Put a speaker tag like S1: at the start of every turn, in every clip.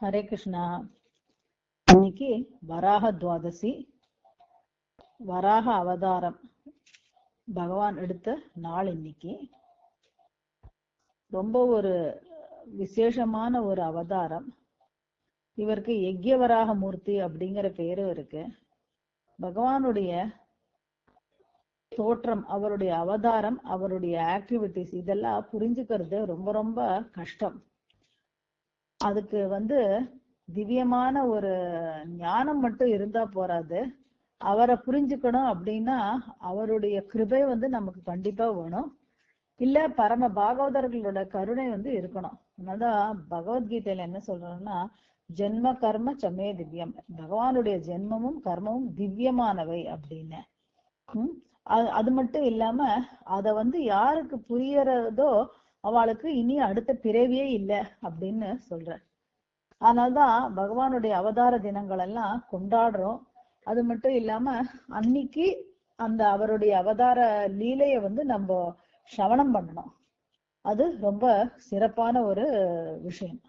S1: ஹரே கிருஷ்ணா. இன்னைக்கு வராக துவாதசி வராக அவதாரம் பகவான் எடுத்த நாள் இன்னைக்கு. ரொம்ப ஒரு விசேஷமான ஒரு அவதாரம். இவருக்கு யக்யவராக மூர்த்தி அப்படிங்கிற பேரும் இருக்கு. பகவானுடைய தோற்றம் அவருடைய அவதாரம் அவருடைய ஆக்டிவிட்டிஸ் இதெல்லாம் புரிஞ்சுக்கிறது ரொம்ப ரொம்ப கஷ்டம். அதுக்கு வந்து திவ்யமான ஒரு ஞானம் மட்டும் இருந்தா போறாது. அவரை புரிஞ்சுக்கணும் அப்படின்னா அவருடைய கிருபை வந்து நமக்கு கண்டிப்பா வேணும். இல்ல பரம பாகவதர்களோட கருணை வந்து இருக்கணும். அதனாலதான் பகவத்கீதையில என்ன சொல்றோம்னா ஜென்ம கர்ம சமே திவ்யம். பகவானுடைய ஜென்மமும் கர்மமும் திவ்யமானவை அப்படின்னு. உம் அது அது மட்டும் இல்லாம அத வந்து யாருக்கு புரியறதோ அவளுக்கு இனி அடுத்த பிறவியே இல்லை அப்படின்னு சொல்ற அதனால்தான் பகவானுடைய அவதார தினங்கள் எல்லாம் கொண்டாடுறோம். அது மட்டும் இல்லாம அன்னைக்கு அந்த அவருடைய அவதார லீலைய வந்து நம்ம சவணம் பண்ணணும். அது ரொம்ப சிறப்பான ஒரு விஷயம்.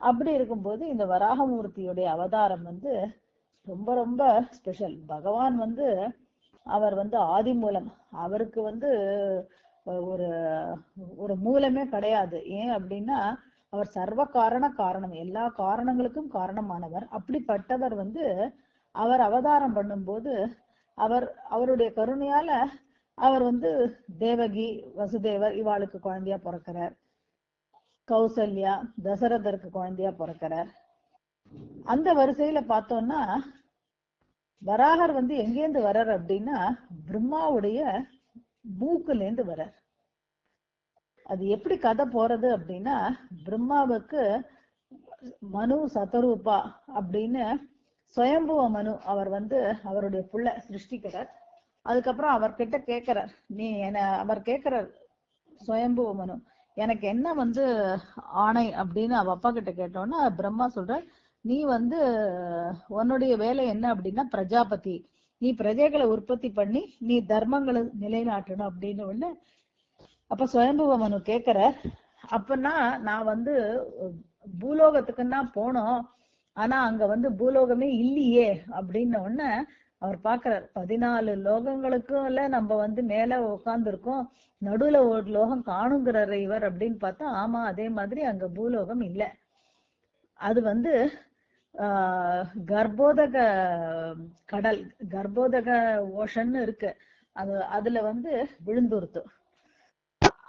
S1: அப்படி இருக்கும்போது இந்த வராகமூர்த்தியுடைய அவதாரம் வந்து ரொம்ப ரொம்ப ஸ்பெஷல் பகவான் வந்து அவர் வந்து ஆதி மூலம் அவருக்கு வந்து ஒரு ஒரு மூலமே கிடையாது. ஏன் அப்படின்னா அவர் சர்வ காரண காரணம் எல்லா காரணங்களுக்கும் காரணமானவர். அப்படிப்பட்டவர் வந்து அவர் அவதாரம் பண்ணும்போது அவர் அவருடைய கருணையால அவர் வந்து தேவகி வசுதேவர் இவாளுக்கு குழந்தையா பிறக்கிறார். கௌசல்யா தசரதருக்கு குழந்தையா பிறக்கிறார். அந்த வரிசையில பார்த்தோம்னா வராகர் வந்து எங்கேருந்து வர்றார் அப்படின்னா பிரம்மாவுடைய மூக்குல இருந்து வர்றார் அது எப்படி கதை போறது அப்படின்னா பிரம்மாவுக்கு மனு சதரூபா அப்படின்னு சுயம்புவ மனு அவர் வந்து அவருடைய புள்ள சிருஷ்டிக்கிறார். அதுக்கப்புறம் அவர்கிட்ட கேட்கிறார் நீ என்ன அவர் கேட்கிறார் சுயம்புவ மனு எனக்கு என்ன வந்து ஆணை? அப்படின்னு அவ அப்பா கிட்ட கேட்டோன்னா பிரம்மா சொல்ற நீ வந்து உன்னுடைய வேலை என்ன அப்படின்னா பிரஜாபதி நீ பிரஜைகளை உற்பத்தி பண்ணி நீ தர்மங்களை நிலைநாட்டணும் அப்படின்னு ஒண்ணு அப்ப சுயம்பவமனு கேக்குற. அப்பன்னா நான் வந்து பூலோகத்துக்குன்னா போனோம். ஆனா அங்க வந்து பூலோகமே இல்லையே அப்படின்ன உடனே அவர் பாக்குறார். பதினாலு லோகங்களுக்கும்ல நம்ம வந்து மேல உட்காந்துருக்கோம் நடுவுல ஒரு லோகம் காணுங்கிறார் இவர் அப்படின்னு பார்த்தா ஆமா அதே மாதிரி அங்க பூலோகம் இல்லை. அது வந்து கர்ப்போதக கடல் கர்ப்போதக ஓஷன்னு இருக்கு. அது அதுல வந்து விழுந்துருத்து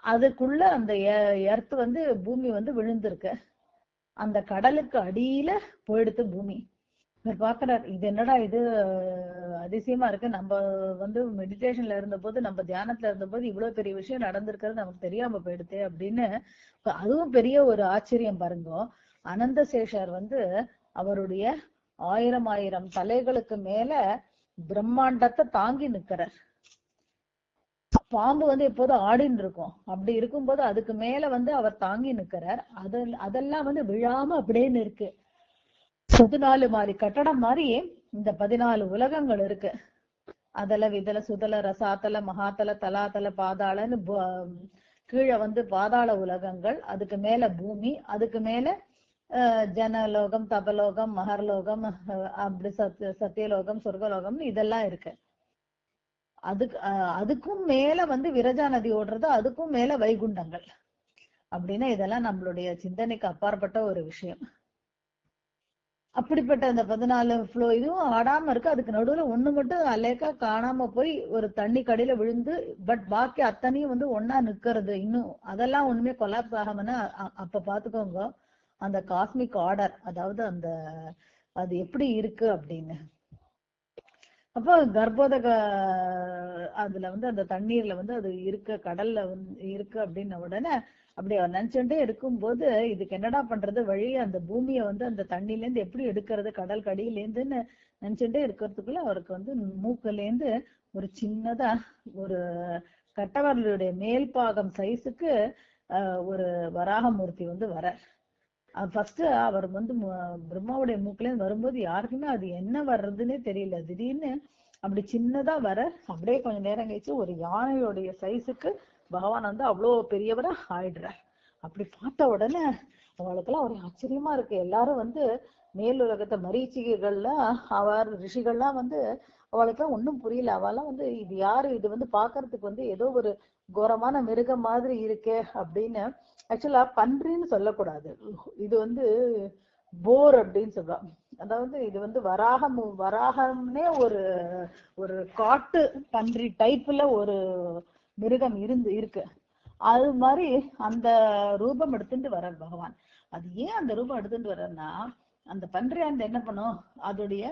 S1: அதுக்குள்ள அந்த எர்த் வந்து பூமி வந்து விழுந்திருக்கு. அந்த கடலுக்கு அடியில போயிடுத்து பூமி. இவர் பாக்குறாரு இது என்னடா இது அதிசயமா இருக்கு. நம்ம வந்து மெடிடேஷன்ல இருந்த போது நம்ம தியானத்துல இருந்த போது இவ்வளவு பெரிய விஷயம் நடந்திருக்கிறது நமக்கு தெரியாம போயிடுது அப்படின்னு அதுவும் பெரிய ஒரு ஆச்சரியம் பாருங்க. அனந்த சேஷர் வந்து அவருடைய ஆயிரம் ஆயிரம் தலைகளுக்கு மேல பிரம்மாண்டத்தை தாங்கி நிக்கிறார் பாம்பு வந்து எப்போதும் ஆடின்னு இருக்கும். அப்படி இருக்கும்போது அதுக்கு மேல வந்து அவர் தாங்கி நிக்கிறார் அது அதெல்லாம் வந்து விழாம அப்படின்னு இருக்கு பதினாலு மாதிரி கட்டடம் மாதிரி இந்த பதினாலு உலகங்கள் இருக்கு. அதல விதல சுதல ரசாத்தல மகாத்தல தலாத்தல பாதாளன்னு கீழே வந்து பாதாள உலகங்கள் அதுக்கு மேல பூமி அதுக்கு மேல ஜனலோகம் தபலோகம் மகர்லோகம் அப்படி சத் சத்தியலோகம் சொர்க்கலோகம் இதெல்லாம் இருக்கு. அதுக்கு அதுக்கும் மேல வந்து விரஜா நதி ஓடுறது அதுக்கும் மேல வைகுண்டங்கள் அப்படின்னா இதெல்லாம் நம்மளுடைய சிந்தனைக்கு அப்பாற்பட்ட ஒரு விஷயம். அப்படிப்பட்ட அந்த பதினாலு ஃப்ளோ இதுவும் ஆடாம இருக்கு. அதுக்கு நடுவுல ஒண்ணு மட்டும் அலேக்கா காணாம போய் ஒரு தண்ணி கடையில விழுந்து பட் பாக்கி அத்தனையும் வந்து ஒன்னா நிக்கிறது. இன்னும் அதெல்லாம் ஒண்ணுமே கொலாப்ஸ் ஆகாமன்னா அப்ப பாத்துக்கோங்க. அந்த காஸ்மிக் ஆர்டர் அதாவது அந்த அது எப்படி இருக்கு அப்படின்னு. அப்போ கர்ப்போதக அதுல வந்து அந்த தண்ணீர்ல வந்து அது இருக்க கடல்ல வந்து இருக்கு அப்படின்ன உடனே அப்படி அவர் நினைச்சுட்டே இருக்கும்போது இதுக்கு என்னடா பண்றது வழி? அந்த பூமியை வந்து அந்த தண்ணில இருந்து எப்படி எடுக்கிறது? கடல் கடியில இருந்துன்னு நினைச்சுட்டே இருக்கிறதுக்குள்ள அவருக்கு வந்து மூக்குல இருந்து ஒரு சின்னதா ஒரு கட்டவர்களுடைய மேல் பாகம் சைஸுக்கு ஒரு வராகமூர்த்தி வந்து வர ஃபர்ஸ்ட் அவர் வந்து பிரம்மாவுடைய மூக்குல வரும்போது யாருக்குமே அது என்ன வர்றதுன்னே தெரியல. திடீர்னு அப்படி சின்னதா வர அப்படியே கொஞ்ச நேரம் கழிச்சு ஒரு யானையோடைய சைஸுக்கு பகவான் வந்து அவ்வளோ பெரியவரா ஆயிடுறார். அப்படி பார்த்த உடனே அவளுக்கெல்லாம் ஒரு ஆச்சரியமா இருக்கு. எல்லாரும் வந்து மேல் உலகத்தை மரீச்சிகைகள்லாம் அவர் ரிஷிகள்லாம் வந்து அவளுக்கெல்லாம் ஒன்றும் புரியல. அவெல்லாம் வந்து இது யாரு? இது வந்து பாக்குறதுக்கு வந்து ஏதோ ஒரு கோரமான மிருகம் மாதிரி இருக்கே அப்படின்னு ஆக்சுவலா பன்றின்னு சொல்லக்கூடாது. இது வந்து போர் அப்படின்னு சொல்றோம். அதாவது இது வந்து வராகம் வராகம்னே ஒரு ஒரு காட்டு பன்றி டைப்ல ஒரு மிருகம் இருந்து இருக்கு. அது மாதிரி அந்த ரூபம் எடுத்துட்டு வர்றார் பகவான். அது ஏன் அந்த ரூபம் எடுத்துட்டு வர்றன்னா அந்த பன்றியாண்டு அந்த என்ன பண்ணும்? அதோடைய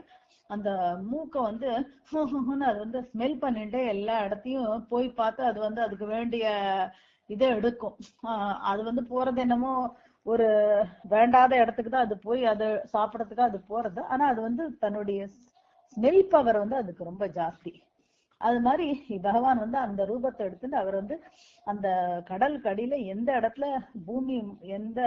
S1: அந்த மூக்க வந்து அது வந்து ஸ்மெல் பண்ணிட்டு எல்லா இடத்தையும் போய் பார்த்து அது வந்து அதுக்கு வேண்டிய இதை எடுக்கும். ஆஹ் அது வந்து போறது என்னமோ ஒரு வேண்டாத இடத்துக்கு தான் அது போய் அது சாப்பிடறதுக்கு அது போறது. ஆனா அது வந்து தன்னுடைய ஸ்மெல் பவர் வந்து அதுக்கு ரொம்ப ஜாஸ்தி. அது மாதிரி பகவான் வந்து அந்த ரூபத்தை எடுத்துட்டு அவர் வந்து அந்த கடல் கடியில எந்த இடத்துல பூமி எந்த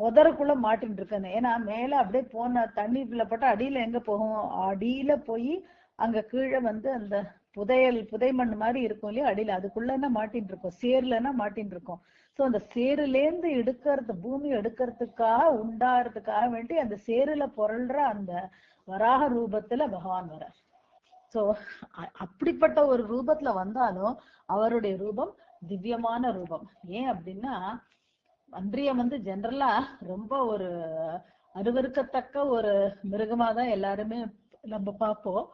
S1: புதருக்குள்ள மாட்டின்னு இருக்கேன்னு ஏன்னா மேல அப்படியே போன தண்ணிக்குள்ள போட்டா அடியில எங்க போகும்? அடியில போய் அங்க கீழே வந்து அந்த புதையல் புதை மண் மாதிரி இருக்கும் இல்லையா? அடியில. அதுக்குள்ளன்னா மாட்டின்னு இருக்கும்? சேர்லன்னா மாட்டின்னு இருக்கும்? சோ அந்த சேருலேந்து எடுக்கிறது பூமி எடுக்கிறதுக்காக உண்டாகிறதுக்காக வேண்டி அந்த சேருல பொருள்ற அந்த வராக ரூபத்துல பகவான் வர சோ அப்படிப்பட்ட ஒரு ரூபத்துல வந்தாலும் அவருடைய ரூபம் திவ்யமான ரூபம். ஏன் அப்படின்னா அன்றிய வந்து ஜெனரலா ரொம்ப ஒரு அருவருக்கத்தக்க ஒரு மிருகமா தான் எல்லாருமே நம்ம பார்ப்போம்.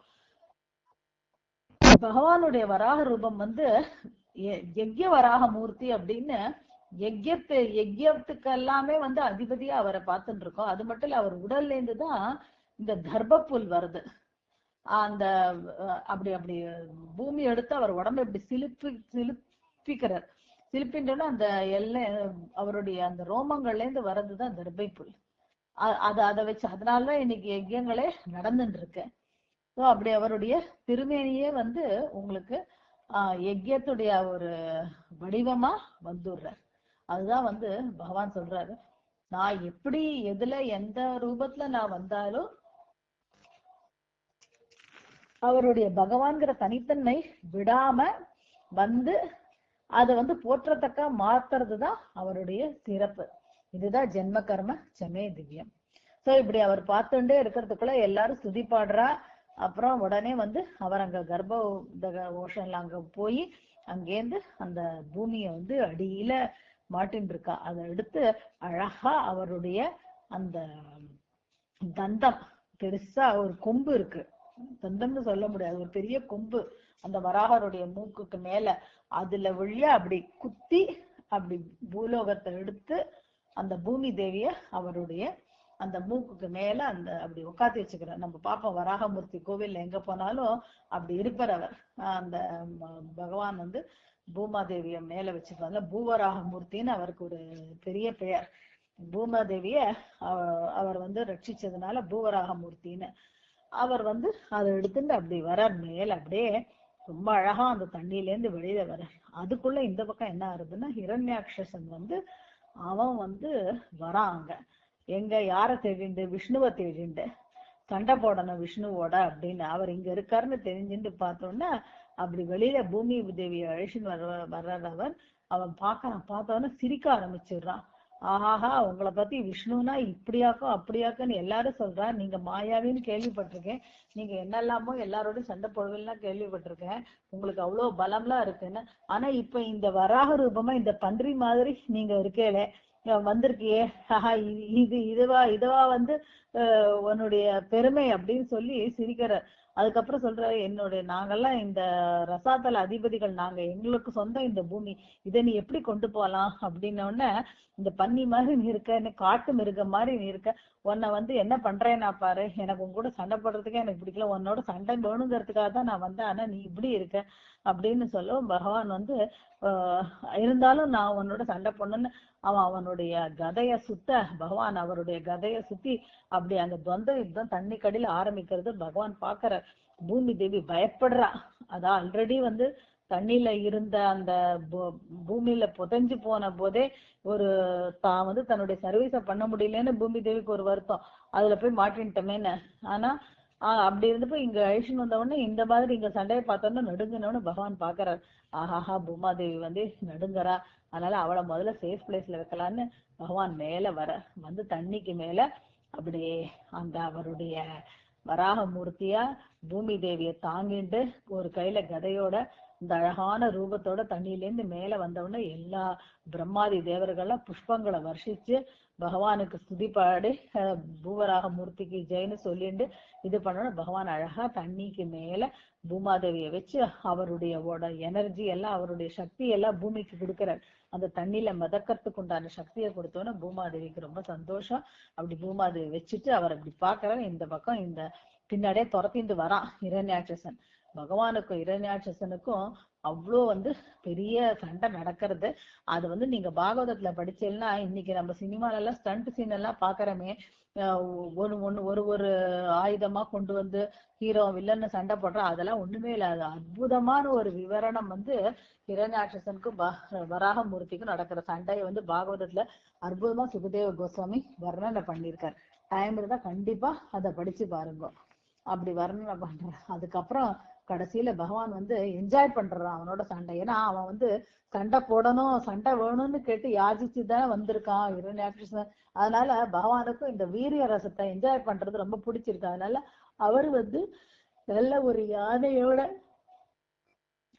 S1: பகவானுடைய வராக ரூபம் வந்து யஜ்ய வராக மூர்த்தி அப்படின்னு யஜ்யத்து யஜ்யத்துக்கு எல்லாமே வந்து அதிபதியா அவரை பார்த்துட்டு இருக்கோம் அது மட்டும் இல்ல அவர் உடல்ல இருந்துதான் இந்த தர்ப்புல் வருது. அந்த அப்படி அப்படி பூமி எடுத்து அவர் உடம்பு இப்படி சிலுப்பி சிலுப்பிக்கிறார். சிலுப்பின்றோன்னா அந்த எல்லை அவருடைய அந்த ரோமங்கள்ல இருந்து வர்றதுதான் தர்பை புல். அது அதை வச்சு அதனாலதான் இன்னைக்கு யஜ்யங்களே நடந்துட்டு இருக்கு ஸோ அப்படி அவருடைய திருமேனியே வந்து உங்களுக்கு ஆஹ் யஜ்யத்துடைய ஒரு வடிவமா வந்துடுறார் அதுதான் வந்து பகவான் சொல்றாரு. நான் எப்படி எதுல எந்த ரூபத்துல நான் வந்தாலும் அவருடைய பகவான்கிற தனித்தன்மை விடாம வந்து அதை வந்து போற்றத்தக்க மாத்துறதுதான் அவருடைய சிறப்பு. இதுதான் ஜென்ம கர்ம செமே திவ்யம். சோ இப்படி அவர் பார்த்துட்டே இருக்கிறதுக்குள்ள எல்லாரும் சுதி பாடுறா அப்புறம் உடனே வந்து அவர் அங்க கர்ப்ப ஓஷன்ல அங்க போய் அங்கேருந்து அந்த பூமியை வந்து அடியில மாட்டின் இருக்கா அதை எடுத்து அழகா அவருடைய அந்த தந்தம் பெருசா ஒரு கொம்பு இருக்கு. தந்தம்னு சொல்ல முடியாது ஒரு பெரிய கொம்பு. அந்த வராகருடைய மூக்குக்கு மேல அதுல வழியா அப்படி குத்தி அப்படி பூலோகத்தை எடுத்து அந்த பூமி தேவிய அவருடைய அந்த மூக்குக்கு மேல அந்த அப்படி உட்காத்தி வச்சுக்கிறார். நம்ம பார்ப்போம் வராகமூர்த்தி கோவில்ல எங்க போனாலும் அப்படி இருப்பார் அவர். அந்த பகவான் வந்து பூமாதேவிய மேல வச்சிருப்பாங்க பூவராகமூர்த்தின்னு அவருக்கு ஒரு பெரிய பெயர். பூமாதேவிய அவர் வந்து ரட்சிச்சதுனால பூவராகமூர்த்தின்னு. அவர் வந்து அதை எடுத்துட்டு அப்படி வரார் மேல. அப்படியே ரொம்ப அழகா அந்த தண்ணியில இருந்து வெளியில வர அதுக்குள்ள இந்த பக்கம் என்ன ஆகுதுன்னா ஹிரண்யாட்சசன் வந்து அவன் வந்து வராங்க எங்க யார தேடிண்டு? விஷ்ணுவை தேடிண்டு. சண்டை போடணும் விஷ்ணுவோட அப்படின்னு. அவர் இங்க இருக்காருன்னு தெரிஞ்சுட்டு பார்த்தோன்னா அப்படி வெளியில பூமி தேவியை அழிச்சுன்னு வர்ற வர்றார் அவன் பார்க்கறான். பார்த்தோன்னே சிரிக்க ஆரம்பிச்சிடுறான். ஆஹாஹா உங்களை பத்தி விஷ்ணுனா இப்படியாக்கும் அப்படியாக்குன்னு எல்லாரும் சொல்றா நீங்க மாயாவின்னு கேள்விப்பட்டிருக்கேன். நீங்க என்னெல்லாமோ எல்லாரோடையும் சண்டை போடுவீங்கன்னா கேள்விப்பட்டிருக்கேன். உங்களுக்கு அவ்வளவு பலம்லாம் இருக்குன்னு. ஆனா இப்ப இந்த வராக ரூபமா இந்த பன்றி மாதிரி நீங்க இருக்கேல வந்திருக்கியே. ஆஹா இது இதுவா இதுவா வந்து உன்னுடைய பெருமை அப்படின்னு சொல்லி சிரிக்கிறார். அதுக்கப்புறம் சொல்றாரு என்னுடைய நாங்கெல்லாம் இந்த ரசாத்தல அதிபதிகள் நாங்க எங்களுக்கு சொந்தம் இந்த பூமி. இதை நீ எப்படி கொண்டு போகலாம் அப்படின்ன உடனே இந்த பன்னி மாதிரி நீ இருக்க என்ன காட்டு மிருகம் மாதிரி நீ இருக்க. உன்னை வந்து என்ன பண்றேன்னா பாரு எனக்கு உன் கூட சண்டை போடுறதுக்கே எனக்கு பிடிக்கல. உன்னோட சண்டை வேணுங்கிறதுக்காக தான் நான் வந்தேன். ஆனா நீ இப்படி இருக்க அப்படின்னு சொல்ல பகவான் வந்து ஆஹ் இருந்தாலும் நான் உன்னோட சண்டை பொண்ணுன்னு அவன் அவனுடைய கதைய சுத்த பகவான் அவருடைய கதைய சுத்தி அப்படி அந்த துவந்த யுத்தம் தண்ணி கடியில ஆரம்பிக்கிறது பகவான் பாக்குற பூமி தேவி பயப்படுறா. அதான் ஆல்ரெடி வந்து தண்ணியில இருந்த அந்த பூமியில புதைஞ்சு போன போதே ஒரு தான் வந்து தன்னுடைய சர்வீஸ பண்ண முடியலன்னு பூமி தேவிக்கு ஒரு வருத்தம். அதுல போய் மாட்டின்ட்டோமேன்னு ஆனா ஆஹ் அப்படி இருந்தப்ப இங்க அழிச்சுன்னு வந்த உடனே இந்த மாதிரி இங்க சண்டையை பார்த்தோம்னா நடுங்கினோன்னு பகவான் பாக்குறாரு ஆஹாஹா பூமாதேவி வந்து நடுங்கறா. அதனால அவளை முதல்ல சேஃப் பிளேஸ்ல வைக்கலான்னு பகவான் மேல வர வந்து தண்ணிக்கு மேல அப்படியே அந்த அவருடைய வராக மூர்த்தியா பூமி தேவிய தாங்கிட்டு ஒரு கையில கதையோட இந்த அழகான ரூபத்தோட தண்ணியிலேருந்து மேல வந்தவுடனே எல்லா பிரம்மாதி தேவர்கள்லாம் புஷ்பங்களை வர்ஷிச்சு பகவானுக்கு ஸ்துதி பாடி பூவராக மூர்த்திக்கு ஜெயின்னு சொல்லிட்டு இது பண்ணணும் பகவான் அழகா தண்ணிக்கு மேல பூமாதேவியை வச்சு அவருடைய எனர்ஜி எல்லாம் அவருடைய சக்தி எல்லாம் பூமிக்கு கொடுக்கிறார். அந்த தண்ணியில மிதக்கறதுக்கு உண்டான சக்தியை கொடுத்தோன்னே பூமாதேவிக்கு ரொம்ப சந்தோஷம். அப்படி பூமாதேவி வச்சுட்டு அவர் அப்படி பாக்குறாரு இந்த பக்கம் இந்த பின்னாடியே துரத்திந்து வரான் இரண்யாட்சசன் பகவானுக்கும் இரண்யாட்சசனுக்கும் அவ்வளோ வந்து பெரிய சண்டை நடக்கிறது. அது வந்து நீங்க பாகவதத்துல படிச்சேன்னா இன்னைக்கு நம்ம சினிமால எல்லாம் ஸ்டண்ட் சீன் எல்லாம் பாக்குறோமே அஹ் ஒரு ஒண்ணு ஒரு ஒரு ஆயுதமா கொண்டு வந்து ஹீரோ வில்லன்னு சண்டை போடுறோம் அதெல்லாம் ஒண்ணுமே இல்லாது அற்புதமான ஒரு விவரணம் வந்து இரண்யாட்சசனுக்கும் வராகமூர்த்திக்கும் நடக்கிற சண்டையை வந்து பாகவதத்துல அற்புதமா சுகதேவ கோஸ்வாமி வர்ணனை பண்ணியிருக்காரு. டைம் இருந்தா கண்டிப்பா அதை படிச்சு பாருங்க. அப்படி வர்ணனை பண்ற அதுக்கப்புறம் கடைசியில பகவான் வந்து என்ஜாய் பண்றான் அவனோட சண்டை. ஏன்னா அவன் வந்து சண்டை போடணும் சண்டை வேணும்னு கேட்டு யாசிச்சு தானே வந்திருக்கான் இரண்யாட்சசன் அதனால பகவானுக்கும் இந்த வீரிய ரசத்தை என்ஜாய் பண்றது ரொம்ப பிடிச்சிருக்கு. அதனால அவர் வந்து நல்ல ஒரு யானையோட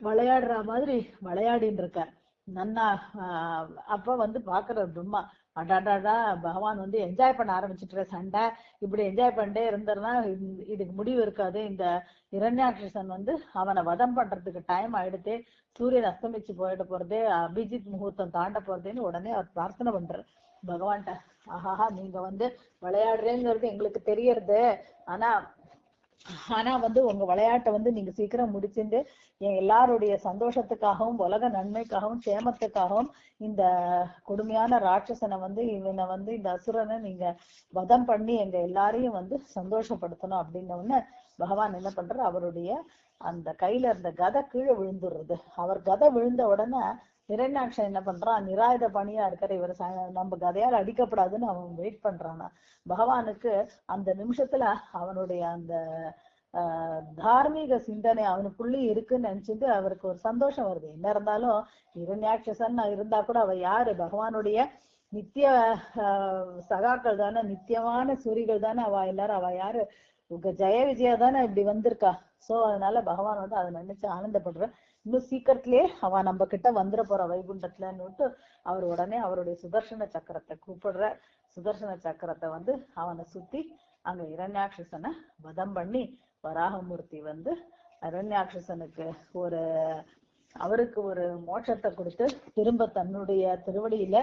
S1: விளையாடுற மாதிரி விளையாடின்னு இருக்கார். நன்னா ஆஹ் அப்ப வந்து பாக்குற பிரம்மா அடாடாடா பகவான் வந்து என்ஜாய் பண்ண ஆரம்பிச்சுட்டு சண்டை. இப்படி என்ஜாய் பண்ணிட்டே இருந்ததுன்னா இதுக்கு முடிவு இருக்காது. இந்த இரண்யாட்சன் வந்து அவனை வதம் பண்றதுக்கு டைம் ஆயிடுத்து சூரியன் அஸ்தமிச்சு போயிட போறது அபிஜித் முகூர்த்தம் தாண்ட போறதுன்னு உடனே அவர் பிரார்த்தனை பண்றாரு. பகவான்கிட்ட ஆஹாஹா நீங்க வந்து விளையாடுறேங்கிறது எங்களுக்கு தெரியறது. ஆனா ஆனா வந்து உங்க விளையாட்டை வந்து நீங்க சீக்கிரம் முடிச்சுட்டு என் எல்லாருடைய சந்தோஷத்துக்காகவும் உலக நன்மைக்காகவும் சேமத்துக்காகவும் இந்த கொடுமையான ராட்சசனை வந்து இவனை வந்து இந்த அசுரனை நீங்க வதம் பண்ணி எங்க எல்லாரையும் வந்து சந்தோஷப்படுத்தணும் அப்படின்ன உடனே பகவான் என்ன பண்றாரு? அவருடைய அந்த கையில இருந்த கதை கீழே விழுந்துடுறது. அவர் கதை விழுந்த உடனே இரண்யாட்சன் என்ன பண்றான்? நிராயுத பணியா இருக்கிற இவர் நம்ம கதையால் அடிக்கப்படாதுன்னு அவன் வெயிட் பண்றானா? பகவானுக்கு அந்த நிமிஷத்துல அவனுடைய அந்த ஆஹ் தார்மீக சிந்தனை அவனுக்குள்ளே இருக்குன்னு நினைச்சிட்டு அவருக்கு ஒரு சந்தோஷம் வருது. என்ன இருந்தாலும் இரண்யாட்சசன் இருந்தா கூட அவ யாரு? பகவானுடைய நித்திய ஆஹ் சகாக்கள் தானே நித்தியமான சூரிகள் தானே அவ எல்லாரும். அவ யாரு? உங்க ஜெய விஜயா தானே இப்படி வந்திருக்கா. சோ அதனால பகவான் வந்து அதை நினைச்சு ஆனந்தப்படுற இன்னும் சீக்கிரத்திலேயே அவ நம்ம கிட்ட வந்துட போற வைகுண்டத்துலன்னுட்டு அவர் உடனே அவருடைய சுதர்சன சக்கரத்தை கூப்பிடுற சுதர்சன சக்கரத்தை வந்து அவனை சுத்தி அங்க இரண்யாட்சசனை வதம் பண்ணி வராகமூர்த்தி வந்து இரண்யாட்சசனுக்கு ஒரு அவருக்கு ஒரு மோட்சத்தை கொடுத்து திரும்ப தன்னுடைய திருவடியில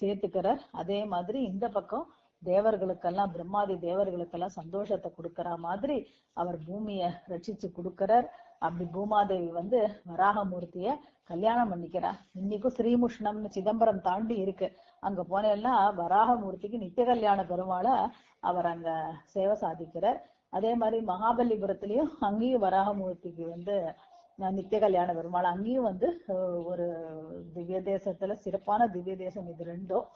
S1: சேர்த்துக்கிறார். அதே மாதிரி இந்த பக்கம் தேவர்களுக்கெல்லாம் பிரம்மாதி தேவர்களுக்கெல்லாம் சந்தோஷத்தை கொடுக்கற மாதிரி அவர் பூமியை ரட்சிச்சு கொடுக்கிறார். அப்படி பூமாதேவி வந்து வராகமூர்த்திய கல்யாணம் பண்ணிக்கிறா. இன்னைக்கும் ஸ்ரீமுஷ்ணம்னு சிதம்பரம் தாண்டி இருக்கு. அங்க போனேன்னா வராகமூர்த்திக்கு நித்திய கல்யாண பெருமாளை அவர் அங்க சேவை சாதிக்கிறார். அதே மாதிரி மகாபலிபுரத்துலயும் அங்கேயும் வராகமூர்த்திக்கு வந்து அஹ், நித்திய கல்யாண பெருமாள். அங்கேயும் வந்து ஒரு திவ்ய தேசத்துல சிறப்பான திவ்ய தேசம் இது ரெண்டும்.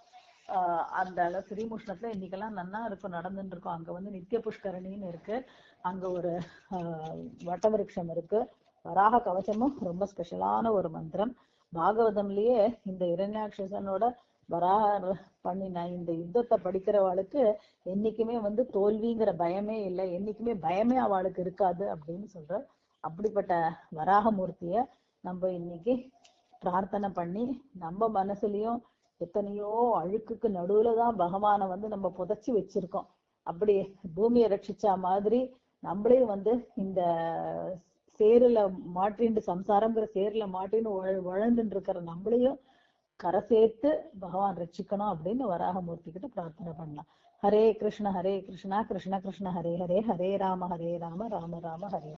S1: அந்த அளவு ஸ்ரீமுஷ்ணத்துல இன்னைக்கெல்லாம் நன்னா இருக்கும் நடந்துட்டு இருக்கும் அங்க வந்து நித்திய புஷ்கரணின்னு இருக்கு. அங்க ஒரு ஆஹ் வட்டவிருட்சம் இருக்கு. வராக கவசமும் ரொம்ப ஸ்பெஷலான ஒரு மந்திரம். பாகவதம்லயே இந்த இரண்யாட்சசனோட வராக பண்ணின இந்த யுத்தத்தை படிக்கிறவாளுக்கு என்னைக்குமே வந்து தோல்விங்கிற பயமே இல்லை. என்னைக்குமே பயமே அவளுக்கு இருக்காது அப்படின்னு சொல்ற அப்படிப்பட்ட வராகமூர்த்திய நம்ம இன்னைக்கு பிரார்த்தனை பண்ணி நம்ம மனசுலயும் எத்தனையோ அழுக்குக்கு நடுவுல தான் பகவானை வந்து நம்ம புதைச்சி வச்சிருக்கோம். அப்படி பூமியை ரட்சிச்சா மாதிரி நம்மளே வந்து இந்த சேருல மாட்டிண்டு சம்சாரம்ங்கிற சேருல மாட்டின்னு உழ- உழந்துட்டு இருக்கிற நம்மளையும் கரை சேர்த்து பகவான் ரட்சிக்கணும் அப்படின்னு வராகமூர்த்தி கிட்ட பிரார்த்தனை பண்ணலாம். ஹரே கிருஷ்ண ஹரே கிருஷ்ணா கிருஷ்ண கிருஷ்ண ஹரே ஹரே ஹரே ராம ஹரே ராம ராம ராம ஹரே